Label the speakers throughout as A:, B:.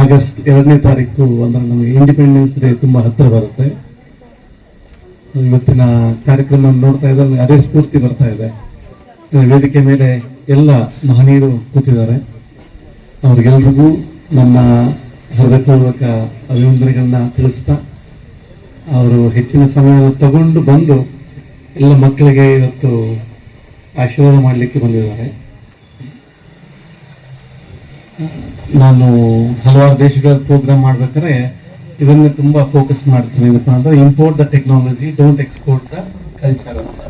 A: August ಎರಡನೇ ತಾರೀಕು ಅಂದ್ರೆ ನಮಗೆ ಇಂಡಿಪೆಂಡೆನ್ಸ್ ಡೇ ತುಂಬಾ ಹತ್ತಿರ ಬರುತ್ತೆ. ಇವತ್ತಿನ ಕಾರ್ಯಕ್ರಮ ನೋಡ್ತಾ ಇದ್ದಾರೆ ಅದೇ ಸ್ಫೂರ್ತಿ ಬರ್ತಾ ಇದೆ. ವೇದಿಕೆ ಮೇಲೆ ಎಲ್ಲ ಮಹನೀಯರು ಕೂತಿದ್ದಾರೆ. ಅವ್ರಿಗೆಲ್ರಿಗೂ ನಮ್ಮ ಹೃದಯಪೂರ್ವಕ ಅಭಿನಂದನೆಗಳನ್ನ ತಿಳಿಸ್ತಾ, ಅವರು ಹೆಚ್ಚಿನ ಸಮಯ ತಗೊಂಡು ಬಂದು ಎಲ್ಲ ಮಕ್ಕಳಿಗೆ ಇವತ್ತು ಆಶೀರ್ವಾದ ಮಾಡಲಿಕ್ಕೆ ಬಂದಿದ್ದಾರೆ. ನಾನು ಹಲವಾರು ದೇಶಗಳ ಪ್ರೋಗ್ರಾಮ್ ಮಾಡ್ಬೇಕಾದ್ರೆ ಇದನ್ನ ತುಂಬಾ ಫೋಕಸ್ ಮಾಡ್ತೀನಿ ಏನಪ್ಪಾ ಅಂದ್ರೆ import the technology don't export the culture ಅಂತ.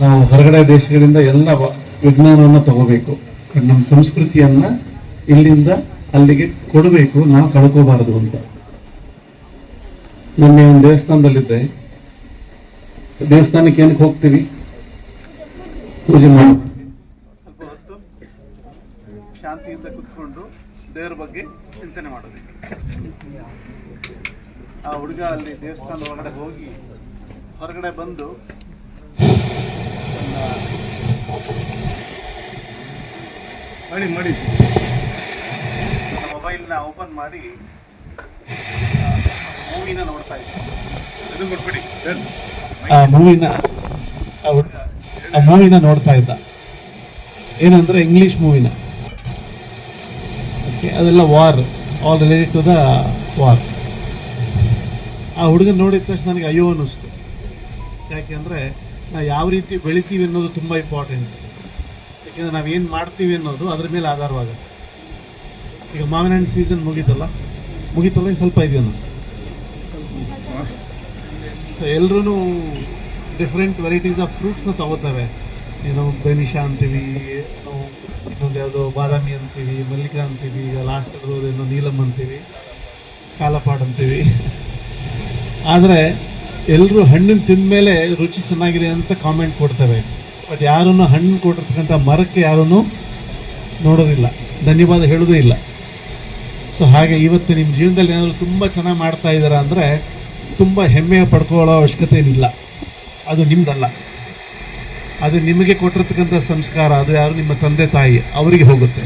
A: ನಾವು ಹೊರಗಡೆ ದೇಶಗಳಿಂದ ಎಲ್ಲ ವಿಜ್ಞಾನವನ್ನ ತಗೋಬೇಕು. ನಮ್ಮ ಸಂಸ್ಕೃತಿಯನ್ನ ಇಲ್ಲಿಂದ ಅಲ್ಲಿಗೆ ಕೊಡಬೇಕು, ನಾವು ಕಳ್ಕೋಬಾರದು ಅಂತ. ಮೊನ್ನೆ ಒಂದು ದೇವಸ್ಥಾನದಲ್ಲಿದ್ದೆ. ದೇವಸ್ಥಾನಕ್ಕೆ ಏನಕ್ಕೆ ಹೋಗ್ತೀವಿ? ಪೂಜೆ ಮಾಡಿ
B: ಸ್ವಲ್ಪ ಹೊತ್ತು ಶಾಂತಿಯಿಂದ ಕುತ್ಕೊಂಡು ದೇವ್ರ ಬಗ್ಗೆ ಚಿಂತನೆ ಮಾಡೋದು. ಆ ಹುಡುಗ ಅಲ್ಲಿ ದೇವಸ್ಥಾನದ ಒಳಗಡೆ ಹೋಗಿ ಹೊರಗಡೆ ಬಂದು ಮಾಡಿ ಮಾಡಿ ಮೊಬೈಲ್ನ ಓಪನ್ ಮಾಡಿ ಮೂವಿನ ನೋಡ್ತಾ ಇದ್ದ.
A: ಆ ಮೂವಿನ ಆ ಮೂವಿನ ನೋಡ್ತಾ ಇದ್ದ. ಏನಂದ್ರೆ ಇಂಗ್ಲಿಷ್ ಮೂವಿನ. ಓಕೆ ಅದೆಲ್ಲ war all related to the war ಆ ಹುಡುಗನ ನೋಡಿದ ತಕ್ಷಣ ನನಗೆ ಅಯ್ಯೋ ಅನ್ನಿಸ್ತು. ಯಾಕೆಂದರೆ ನಾವು ಯಾವ ರೀತಿ ಬೆಳಿತೀವಿ ಅನ್ನೋದು ತುಂಬ ಇಂಪಾರ್ಟೆಂಟ್ ಯಾಕೆಂದರೆ ನಾವೇನು ಮಾಡ್ತೀವಿ ಅನ್ನೋದು ಅದ್ರ ಮೇಲೆ ಆಧಾರವಾಗುತ್ತೆ. ಈಗ ಮಾವಿನ ಹಣ್ಣು ಸೀಸನ್ ಮುಗೀತಲ್ಲ ಮುಗೀತಲ್ಲ ಸ್ವಲ್ಪ ಇದೆಯಲ್ಲ? ಸೊ ಎಲ್ಲರೂ ಡಿಫ್ರೆಂಟ್ ವೆರೈಟೀಸ್ ಆಫ್ ಫ್ರೂಟ್ಸ್ನ ತಗೋತವೆ. ಏನೋ ಬೆನಿಶಾ ಅಂತೀವಿ ಇನ್ನೊಂದು ಯಾವುದೋ ಬಾದಾಮಿ ಅಂತೀವಿ, ಮಲ್ಲಿಕಾ ಅಂತೀವಿ, ಈಗ ಲಾಸ್ಟ್ ಏನೋ ನೀಲಮ್ ಅಂತೀವಿ, ಕಾಲಪಾಡ್ ಅಂತೀವಿ. ಆದರೆ ಎಲ್ಲರೂ ಹಣ್ಣಿನ ತಿಂದಮೇಲೆ ರುಚಿ ಚೆನ್ನಾಗಿದೆ ಅಂತ ಕಾಮೆಂಟ್ ಕೊಡ್ತೇವೆ ಬಟ್ ಯಾರೂ ಹಣ್ಣು ಕೊಟ್ಟಿರ್ತಕ್ಕಂಥ ಮರಕ್ಕೆ ಯಾರೂ ನೋಡೋದಿಲ್ಲ. ಧನ್ಯವಾದ ಹೇಳೋದೇ ಇಲ್ಲ. ಸೊ ಹಾಗೆ ಇವತ್ತು ನಿಮ್ಮ ಜೀವನದಲ್ಲಿ ಏನಾದರೂ ತುಂಬ ಚೆನ್ನಾಗಿ ಮಾಡ್ತಾ ಇದ್ದೀರಾ ಅಂದರೆ ತುಂಬ ಹೆಮ್ಮೆ ಪಡ್ಕೊಳ್ಳೋ ಅವಶ್ಯಕತೆ ಏನಿಲ್ಲ. ಅದು ನಿಮ್ದಲ್ಲ. ಅದು ನಿಮಗೆ ಕೊಟ್ಟಿರ್ತಕ್ಕಂಥ ಸಂಸ್ಕಾರ, ಅದು ಯಾರು ನಿಮ್ಮ ತಂದೆ ತಾಯಿ, ಅವರಿಗೆ ಹೋಗುತ್ತೆ.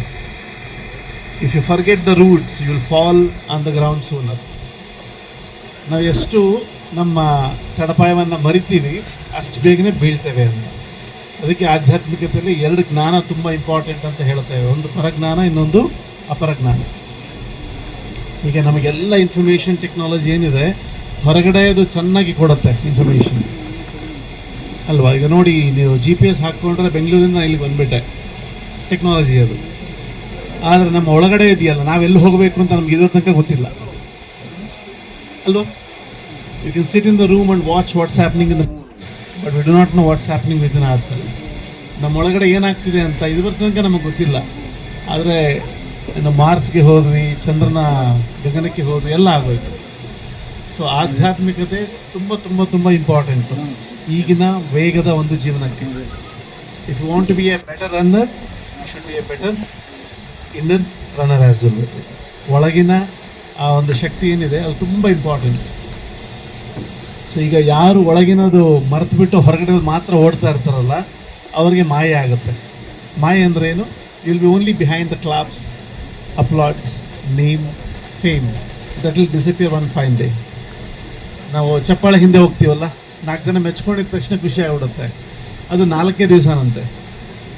A: If you forget the roots you will fall on the ground sooner ನಾವು ಎಷ್ಟು ನಮ್ಮ ತಡಪಾಯವನ್ನು ಮರಿತೀವಿ, ಅಷ್ಟು ಬೇಗನೆ ಬೀಳ್ತೇವೆ ಅಂತ. ಅದಕ್ಕೆ ಆಧ್ಯಾತ್ಮಿಕತೆಯಲ್ಲಿ ಎರಡು ಜ್ಞಾನ ತುಂಬ ಇಂಪಾರ್ಟೆಂಟ್ ಅಂತ ಹೇಳ್ತೇವೆ ಒಂದು ಪರಜ್ಞಾನ, ಇನ್ನೊಂದು ಅಪರಜ್ಞಾನ. ಈಗ ನಮಗೆಲ್ಲ ಇನ್ಫಾರ್ಮೇಷನ್ ಟೆಕ್ನಾಲಜಿ ಏನಿದೆ ಹೊರಗಡೆ ಅದು ಚೆನ್ನಾಗಿ ಕೊಡುತ್ತೆ ಇನ್ಫಾರ್ಮೇಷನ್ ಅಲ್ವಾ? ಈಗ ನೋಡಿ, ನೀವು ಜಿ ಪಿ ಎಸ್ ಹಾಕ್ಕೊಂಡ್ರೆ ಬೆಂಗಳೂರಿಂದ ಇಲ್ಲಿಗೆ ಬಂದ್ಬಿಟ್ಟೆ ಟೆಕ್ನಾಲಜಿ ಅದು. ಆದರೆ ನಮ್ಮ ಒಳಗಡೆ ಇದೆಯಲ್ಲ, ನಾವೆಲ್ಲಿ ಹೋಗಬೇಕು ಅಂತ ನಮ್ಗೆ ಇದ್ರ ತನಕ ಗೊತ್ತಿಲ್ಲ. ಅಲ್ವಾ? You can sit in the room and watch what's happening in but we do not know what's happening within our ನಮ್ಮ ಒಳಗಡೆ ಏನಾಗ್ತಿದೆ ಅಂತ ಇದ್ರ ತನಕ ನಮಗೆ ಗೊತ್ತಿಲ್ಲ. ಆದರೆ, ಇನ್ನು ಮಾರ್ಸ್ಗೆ ಹೋದ್ವಿ, ಚಂದ್ರನ ಗಗನಕ್ಕೆ ಹೋದ್ವಿ, ಎಲ್ಲ ಆಗೋಯ್ತು. ಸೊ ಆಧ್ಯಾತ್ಮಿಕತೆ ತುಂಬ ತುಂಬ ತುಂಬ ಇಂಪಾರ್ಟೆಂಟ್ ಈಗಿನ ವೇಗದ ಒಂದು ಜೀವನಕ್ಕೆ. If you want be a better runner you should be a better inner runner as well ಒಳಗಿನ ಆ ಒಂದು ಶಕ್ತಿ ಏನಿದೆ, ಅದು ತುಂಬ ಇಂಪಾರ್ಟೆಂಟ್ ಸೊ ಈಗ ಯಾರು ಒಳಗಿನದು ಮರೆತು ಬಿಟ್ಟು ಹೊರಗಡೆ ಮಾತ್ರ ಓಡ್ತಾ ಇರ್ತಾರಲ್ಲ, ಅವರಿಗೆ ಮಾಯೆ ಆಗುತ್ತೆ. ಮಾಯ ಅಂದ್ರೆ ಏನು? Will be only behind the claps applause name fame that will disappear one fine day ನಾವು ಚಪ್ಪಾಳೆ ಹಿಂದೆ ಹೋಗ್ತೀವಲ್ಲ? ನಾಲ್ಕು ಜನ ಮೆಚ್ಕೊಂಡಿದ ತಕ್ಷಣ ಖುಷಿ ಆಗ್ಬಿಡುತ್ತೆ. ಅದು ನಾಲ್ಕೇ ದಿವಸನಂತೆ.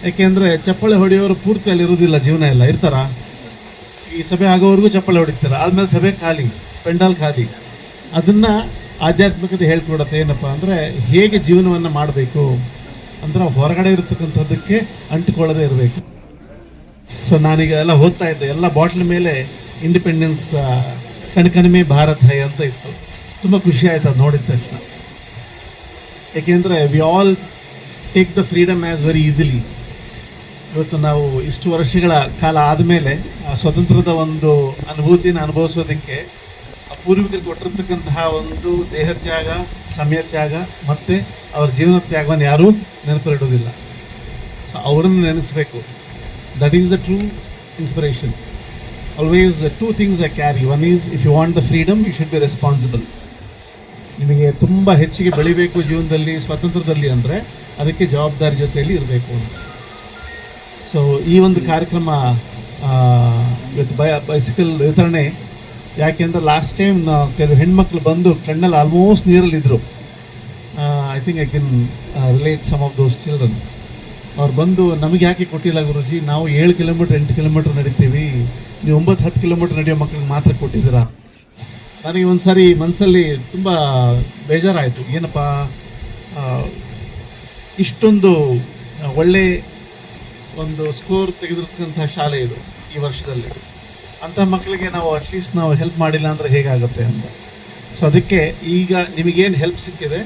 A: ಯಾಕೆಂದರೆ ಚಪ್ಪಳೆ ಹೊಡೆಯೋರು ಪೂರ್ತಿ ಅಲ್ಲಿ ಇರೋದಿಲ್ಲ ಜೀವನ ಎಲ್ಲ. ಇರ್ತಾರ? ಈ ಸಭೆ ಆಗೋವರೆಗೂ ಚಪ್ಪಳೆ ಹೊಡಿತಾರೆ? ಆದಮೇಲೆ ಸಭೆ ಖಾಲಿ, ಪೆಂಡಾಲ್ ಖಾಲಿ. ಅದನ್ನು ಆಧ್ಯಾತ್ಮಿಕತೆ ಹೇಳ್ಕೊಡತ್ತೆ. ಏನಪ್ಪ ಅಂದರೆ ಹೇಗೆ ಜೀವನವನ್ನು ಮಾಡಬೇಕು ಅಂದ್ರೆ ಹೊರಗಡೆ ಇರತಕ್ಕಂಥದ್ದಕ್ಕೆ ಅಂಟಿಕೊಳ್ಳದೆ ಇರಬೇಕು. ಸೊ ನಾನೀಗ ಎಲ್ಲ ಓದ್ತಾ ಇದ್ದೆ. ಎಲ್ಲ ಬಾಟ್ಲ್ ಮೇಲೆ ಇಂಡಿಪೆಂಡೆನ್ಸ್ ಕಣ್ಕಣಿಮೆ ಭಾರತ್ ಹೈ ಅಂತ ಇತ್ತು. ತುಂಬ ಖುಷಿ ಆಯ್ತು ಅದು ನೋಡಿದ ತಕ್ಷಣ. ಯಾಕೆಂದ್ರೆ we all take the freedom as very easily ಇವತ್ತು ನಾವು ಇಷ್ಟು ವರ್ಷಗಳ ಕಾಲ ಆದಮೇಲೆ, ಆ ಸ್ವತಂತ್ರದ ಒಂದು ಅನುಭೂತಿನ ಅನುಭವಿಸೋದಕ್ಕೆ ಆ ಪೂರ್ವಿಕರಿಗೆ ಕೊಟ್ಟಿರ್ತಕ್ಕಂತಹ ಒಂದು ದೇಹ ತ್ಯಾಗ, ಸಮಯ ತ್ಯಾಗ, ಮತ್ತು ಅವರ ಜೀವನ ತ್ಯಾಗವನ್ನು ಯಾರೂ ನೆನಪಿಡುವುದಿಲ್ಲ ಸೊ ಅವರನ್ನು ನೆನೆಸಬೇಕು. That is the true inspiration always two things I carry one is if you want the freedom you should be responsible ನಿಮಗೆ ತುಂಬ ಹೆಚ್ಚಿಗೆ ಬೆಳಿಬೇಕು ಜೀವನದಲ್ಲಿ, ಸ್ವಾತಂತ್ರ್ಯದಲ್ಲಿ ಅಂದರೆ ಅದಕ್ಕೆ ಜವಾಬ್ದಾರಿ ಜೊತೆಯಲ್ಲಿ ಇರಬೇಕು ಅಂತ. ಸೊ ಈ ಒಂದು ಕಾರ್ಯಕ್ರಮ ಇವತ್ತು ಬೈ ಬೈಸಿಕಲ್ ವಿತರಣೆ ಯಾಕೆಂದ್ರೆ ಲಾಸ್ಟ್ ಟೈಮ್ ಕೆಲವು ಹೆಣ್ಮಕ್ಳು ಬಂದು ಕಣ್ಣಲ್ಲಿ almost ನೀರಲ್ಲಿದ್ದರು I think I can relate some of those children ಅವ್ರು ಬಂದು ನಮಗೆ ಯಾಕೆ ಕೊಟ್ಟಿಲ್ಲ ಗುರುಜಿ? ನಾವು ಏಳು ಕಿಲೋಮೀಟ್ರ್ ಎಂಟು ಕಿಲೋಮೀಟ್ರ್ ನಡೀತೀವಿ. ನೀವು ಒಂಬತ್ತು ಹತ್ತು ಕಿಲೋಮೀಟ್ರ್ ನಡೆಯೋ ಮಕ್ಕಳಿಗೆ ಮಾತ್ರ ಕೊಟ್ಟಿದ್ದೀರಾ? ನನಗೆ ಒಂದು ಸಾರಿ ಮನಸ್ಸಲ್ಲಿ ತುಂಬ ಬೇಜಾರಾಯಿತು. ಏನಪ್ಪ ಇಷ್ಟೊಂದು ಒಳ್ಳೆ ಒಂದು ಸ್ಕೋರ್ ತೆಗೆದಿರ್ತಕ್ಕಂಥ ಶಾಲೆ ಇದು ಈ ವರ್ಷದಲ್ಲಿ. ಅಂಥ ಮಕ್ಕಳಿಗೆ ನಾವು ಅಟ್ಲೀಸ್ಟ್ ನಾವು ಹೆಲ್ಪ್ ಮಾಡಿಲ್ಲ ಅಂದರೆ ಹೇಗಾಗುತ್ತೆ ಅಂತ. ಸೊ ಅದಕ್ಕೆ ಈಗ ನಿಮಗೇನು ಹೆಲ್ಪ್ ಸಿಕ್ಕಿದೆ,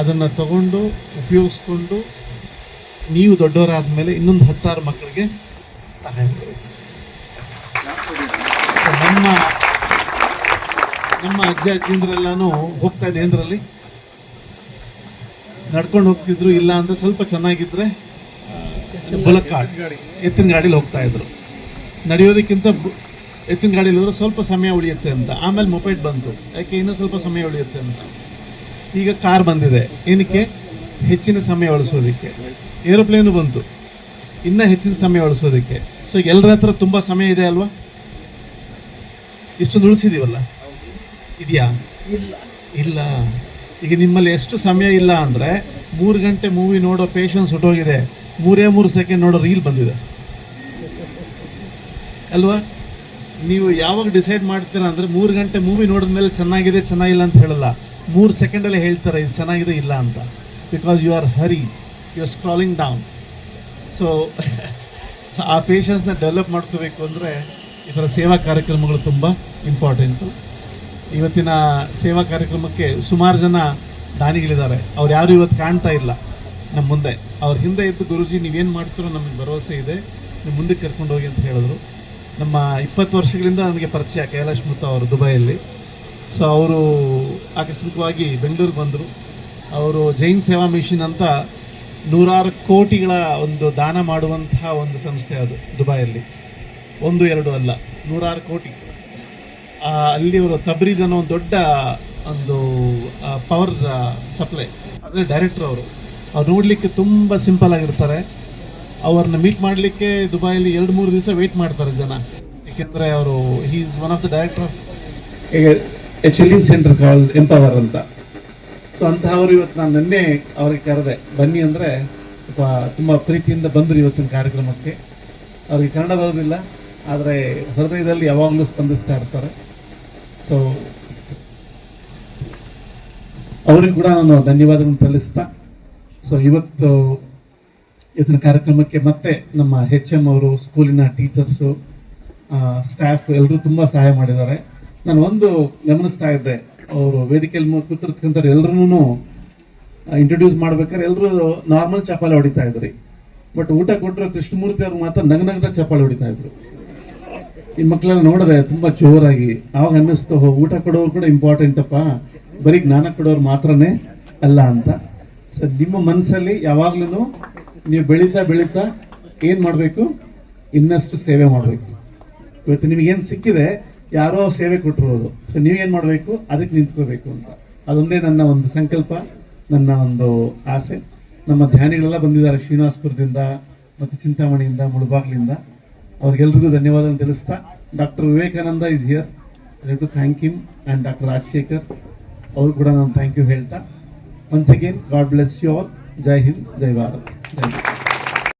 A: ಅದನ್ನು ತಗೊಂಡು, ಉಪಯೋಗಿಸ್ಕೊಂಡು ನೀವು ದೊಡ್ಡವರಾದ ಮೇಲೆ ಇನ್ನೊಂದು ಹತ್ತಾರು ಮಕ್ಕಳಿಗೆ ಸಹಾಯ ಮಾಡಬೇಕು. ನಮ್ಮ ನಮ್ಮ ಅಜ್ಜ ಅಜ್ಜಿಂದ್ರೆಲ್ಲಾನು ಹೋಗ್ತಾ ಇದೆ ಏನ್ರಲ್ಲಿ ನಡ್ಕೊಂಡು ಹೋಗ್ತಿದ್ರು, ಇಲ್ಲ ಅಂದ್ರೆ ಸ್ವಲ್ಪ ಚೆನ್ನಾಗಿದ್ರೆ ಬುಲಕ್ಕಾಡ್ ಎತ್ತಿನ ಗಾಡೀಲಿ ಹೋಗ್ತಾ ಇದ್ರು. ನಡೆಯೋದಕ್ಕಿಂತ ಎತ್ತಿನ ಗಾಡೀಲಿ ಹೋದ್ರೆ ಸ್ವಲ್ಪ ಸಮಯ ಉಳಿಯುತ್ತೆ ಅಂತ. ಆಮೇಲೆ ಮೊಪೈಡ್ ಬಂತು. ಯಾಕೆ ಇನ್ನೂ ಸ್ವಲ್ಪ ಸಮಯ ಉಳಿಯುತ್ತೆ ಅಂತ. ಈಗ ಕಾರ್ ಬಂದಿದೆ. ಏನಕ್ಕೆ? ಹೆಚ್ಚಿನ ಸಮಯ ಉಳಿಸೋದಕ್ಕೆ. ಏರೋಪ್ಲೇನು ಬಂತು. ಇನ್ನೂ ಹೆಚ್ಚಿನ ಸಮಯ ಉಳಿಸೋದಕ್ಕೆ. ಸೊ ಎಲ್ಲರ ಹತ್ರ ತುಂಬ ಸಮಯ ಇದೆ ಅಲ್ವಾ? ಇಷ್ಟೊಂದು ಉಳಿಸಿದೀವಲ್ಲ? ಇದೆಯಾ? ಇಲ್ಲ. ಇಲ್ಲ. ಈಗ ನಿಮ್ಮಲ್ಲಿ ಎಷ್ಟು ಸಮಯ ಇಲ್ಲ ಅಂದರೆ ಮೂರು ಗಂಟೆ ಮೂವಿ ನೋಡೋ ಪೇಷನ್ಸ್ ಹೊಟ್ಟೋಗಿದೆ. ಮೂರೇ ಮೂರು ಸೆಕೆಂಡ್ ನೋಡೋ ರೀಲ್ ಬಂದಿದೆ. ಅಲ್ವಾ? ನೀವು ಯಾವಾಗ ಡಿಸೈಡ್ ಮಾಡ್ತೀರಾ ಅಂದರೆ ಮೂರು ಗಂಟೆ ಮೂವಿ ನೋಡಿದ ಮೇಲೆ ಚೆನ್ನಾಗಿದೆ ಚೆನ್ನಾಗಿಲ್ಲ ಅಂತ ಹೇಳಲ್ಲ. ಮೂರು ಸೆಕೆಂಡಲ್ಲೇ ಹೇಳ್ತಾರೆ ಇದು ಚೆನ್ನಾಗಿದೆ ಇಲ್ಲ ಅಂತ. Because you are hurry you are scrolling down so ಆ ಪೇಷನ್ಸ್ನ ಡೆವಲಪ್ ಮಾಡ್ಕೋಬೇಕು ಅಂದರೆ ಈ ಥರ ಸೇವಾ ಕಾರ್ಯಕ್ರಮಗಳು ತುಂಬ ಇಂಪಾರ್ಟೆಂಟು ಇವತ್ತಿನ ಸೇವಾ ಕಾರ್ಯಕ್ರಮಕ್ಕೆ ಸುಮಾರು ಜನ ದಾನಿಗಳಿದ್ದಾರೆ. ಅವ್ರು ಯಾರು ಇವತ್ತು ಕಾಣ್ತಾ ಇಲ್ಲ. ನಮ್ಮ ಮುಂದೆ. ಅವ್ರ ಹಿಂದೆ ಇದ್ದು ಗುರುಜಿ ನೀವೇನು ಮಾಡ್ತೀರೋ ನಮಗೆ ಭರವಸೆ ಇದೆ. ನೀವು ಮುಂದಕ್ಕೆ ಕರ್ಕೊಂಡು ಹೋಗಿ ಅಂತ ಹೇಳಿದ್ರು. ನಮ್ಮ ಇಪ್ಪತ್ತು ವರ್ಷಗಳಿಂದ ನನಗೆ ಪರಿಚಯ ಕೈಲಾಶ್ ಮುತ್ತ ಅವರು ದುಬೈಯಲ್ಲಿ. ಸೊ ಅವರು ಆಕಸ್ಮಿಕವಾಗಿ ಬೆಂಗಳೂರಿಗೆ ಬಂದರು. ಅವರು ಜೈನ್ ಸೇವಾ ಮಿಷನ್ ಅಂತ ನೂರಾರು ಕೋಟಿಗಳ ಒಂದು ದಾನ ಮಾಡುವಂತಹ ಒಂದು ಸಂಸ್ಥೆ ಅದು ದುಬೈಯಲ್ಲಿ. ಒಂದು, ಎರಡು ಅಲ್ಲ. ನೂರಾರು ಕೋಟಿ. ಅಲ್ಲಿ ಅವರು ತಬ್ರೀದ್ ಅನ್ನೋ ಒಂದು ದೊಡ್ಡ ಒಂದು ಪವರ್ ಸಪ್ಲೈ ಅಂದರೆ ಡೈರೆಕ್ಟರ್ ಅವರು. ಅವ್ರು ನೋಡಲಿಕ್ಕೆ ತುಂಬ ಸಿಂಪಲ್ ಆಗಿರ್ತಾರೆ. ಅವ್ರನ್ನ ಮೀಟ್ ಮಾಡಲಿಕ್ಕೆ ದುಬೈಲಿ ಎರಡು, ಮೂರು ದಿವಸ ವೆಯ್ಟ್ ಮಾಡ್ತಾರೆ ಜನ. ಏಕೆಂದರೆ ಅವರು he is one of the director of a chilling center call empower ಅಂತ. ಸೊ ಅಂತಹವರು ಇವತ್ತು ನಾನು ನಿನ್ನೆ ಅವ್ರಿಗೆ ಕರೆದೆ. ಬನ್ನಿ ಅಂದರೆ ತುಂಬ ಪ್ರೀತಿಯಿಂದ ಬಂದರು ಇವತ್ತಿನ ಕಾರ್ಯಕ್ರಮಕ್ಕೆ. ಅವ್ರಿಗೆ ಕನ್ನಡ ಬರೋದಿಲ್ಲ, ಆದರೆ ಹೃದಯದಲ್ಲಿ ಯಾವಾಗಲೂ ಸ್ಪಂದಿಸ್ತಾ ಇರ್ತಾರೆ. ಸೊ ಅವರಿಗೂ ಕೂಡ ನಾನು ಧನ್ಯವಾದಗಳನ್ನು ಸಲ್ಲಿಸ್ತಾ ಸೊ ಇವತ್ತು ಇವತ್ತಿನ ಕಾರ್ಯಕ್ರಮಕ್ಕೆ ಮತ್ತೆ ನಮ್ಮ ಹೆಚ್ ಎಂ ಅವರು, ಸ್ಕೂಲಿನ ಟೀಚರ್ಸು ಸ್ಟಾಫ್ ಎಲ್ಲರೂ ತುಂಬ ಸಹಾಯ ಮಾಡಿದ್ದಾರೆ. ನಾನು ಒಂದು ಗಮನಿಸ್ತಾ ಇದ್ದೆ, ಅವರು ವೇದಿಕೆಯಲ್ಲಿ ಕೂತಿರ್ತಕ್ಕಂಥ ಎಲ್ಲರೂ ಇಂಟ್ರೊಡ್ಯೂಸ್ ಮಾಡ್ಬೇಕಾದ್ರೆ ಎಲ್ಲರೂ ನಾರ್ಮಲ್ ಚಪ್ಪಾಳೆ ಹೊಡಿತಾ ಇದ್ರಿ. ಬಟ್ ಊಟ ಕೊಟ್ಟರು ಕೃಷ್ಣಮೂರ್ತಿ ಅವ್ರು ಮಾತ್ರ ನಗನಗದ ಚಪ್ಪಾಳೆ ಹೊಡಿತಾ ಇದ್ರು. ಈ ಮಕ್ಕಳೆಲ್ಲ ನೋಡಿದೆ ತುಂಬಾ ಜೋರಾಗಿ ಆವಾಗ ಅನ್ನಿಸ್ತು ಊಟ ಕೊಡೋರು ಕೂಡ ಇಂಪಾರ್ಟೆಂಟ್ ಅಪ್ಪ ಬರೀ ಜ್ಞಾನ ಕೊಡೋರು ಮಾತ್ರನೇ ಅಲ್ಲ ಅಂತ. ಸೊ ನಿಮ್ಮ ಮನಸ್ಸಲ್ಲಿ ಯಾವಾಗ್ಲೂ ನೀವು ಬೆಳೀತಾ ಬೆಳೀತಾ ಏನು ಮಾಡಬೇಕು? ಇನ್ನಷ್ಟು ಸೇವೆ ಮಾಡಬೇಕು. ಇವತ್ತು ನಿಮಗೇನು ಸಿಕ್ಕಿದೆ, ಯಾರೋ ಸೇವೆ ಕೊಟ್ಟಿರೋದು. ಸೊ ನೀವೇನು ಮಾಡಬೇಕು? ಅದಕ್ಕೆ ನಿಂತ್ಕೋಬೇಕು ಅಂತ. ಅದೊಂದೇ ನನ್ನ ಒಂದು ಸಂಕಲ್ಪ, ನನ್ನ ಒಂದು ಆಸೆ. ನಮ್ಮ ಧ್ಯಾನಿಗಳೆಲ್ಲ ಬಂದಿದ್ದಾರೆ ಶ್ರೀನಿವಾಸ್ಪುರದಿಂದ, ಮತ್ತು ಚಿಂತಾಮಣಿಯಿಂದ, ಮುಳುಬಾಗ್ಲಿಂದ. ಅವ್ರಿಗೆಲ್ರಿಗೂ ಧನ್ಯವಾದ ತಿಳಿಸ್ತಾ doctor Vivekananda is here to thank him and doctor Rajashekhar. ಅವ್ರು ಕೂಡ ನಾನು ಥ್ಯಾಂಕ್ ಯು ಹೇಳ್ತಾ. Once again god bless you all Jai Hind Jai Bharat thank you